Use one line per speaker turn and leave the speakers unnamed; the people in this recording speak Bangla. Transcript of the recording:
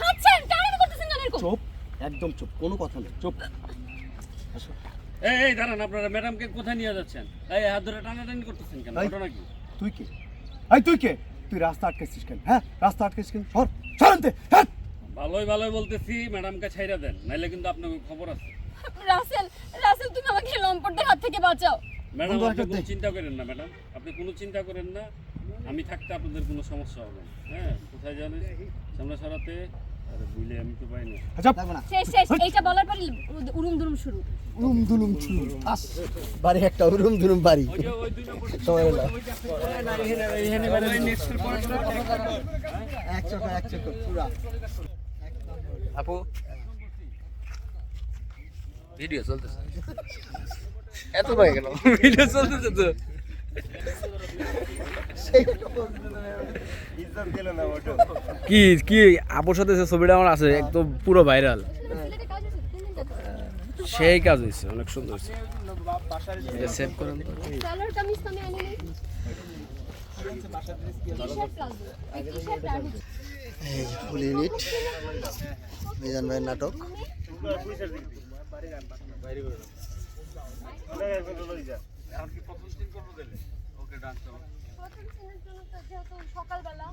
হাত ছাড়েন করতেছেন কেন এরকম?
চুপ একদম চুপ কোনো কথা নেই। চুপ। আসো।
এই এই দাঁড়ান আপনারা ম্যাডামকে কোথায় নিয়ে যাচ্ছেন? এই হাত ধরে টানাটানি করতেছেন কেন? ঘটনা কি?
তুই কে? এই তুই কে? তুই রাস্তা আটকেছিস কেন হ্যাঁ? রাস্তা আটকেছিস কেন? সর সরান্তে হ্যাঁ?
ভালোই ভালোই বলতেছি ম্যাডামকে ছাইরা দেন নাইলে কিন্তু আপনার খবর আছে।
রাসেল রাসেল তুমি আমাকে লম্পটদের হাত থেকে বাঁচাও।
ম্যাডাম আপনি। চিন্তা করেন না ম্যাডাম। আপনি কোনো চিন্তা করেন না। আমি থাকতে আপনাদের কোনো সমস্যা হবে না হ্যাঁ কোথায় জানেন সামনে সরাতে আরে বুঝলে আমি তো পাই না
আচ্ছা
শেষ শেষ এইটা বলার পরে উড়ুম দুরুম শুরু
উলুম দুলুম ছুলু আস বাড়ি একটা উলুম দুলুম বাড়ি
ওই দুই নম্বর
সময় হলো
হ্যাঁ?
একশো একশো পুরা
আপু ভিডিও চলতেছে এত ভাই কেন ভিডিও চলতেছে তো কি কি, আপুর সাথে ছবিটা আমার আছে, একদম পুরো ভাইরাল সেই কাজ হয়েছে, অনেক সুন্দর সেভ করেন তো।
ইউনিট মিজান নাটক।
যেহেতু সকালবেলা।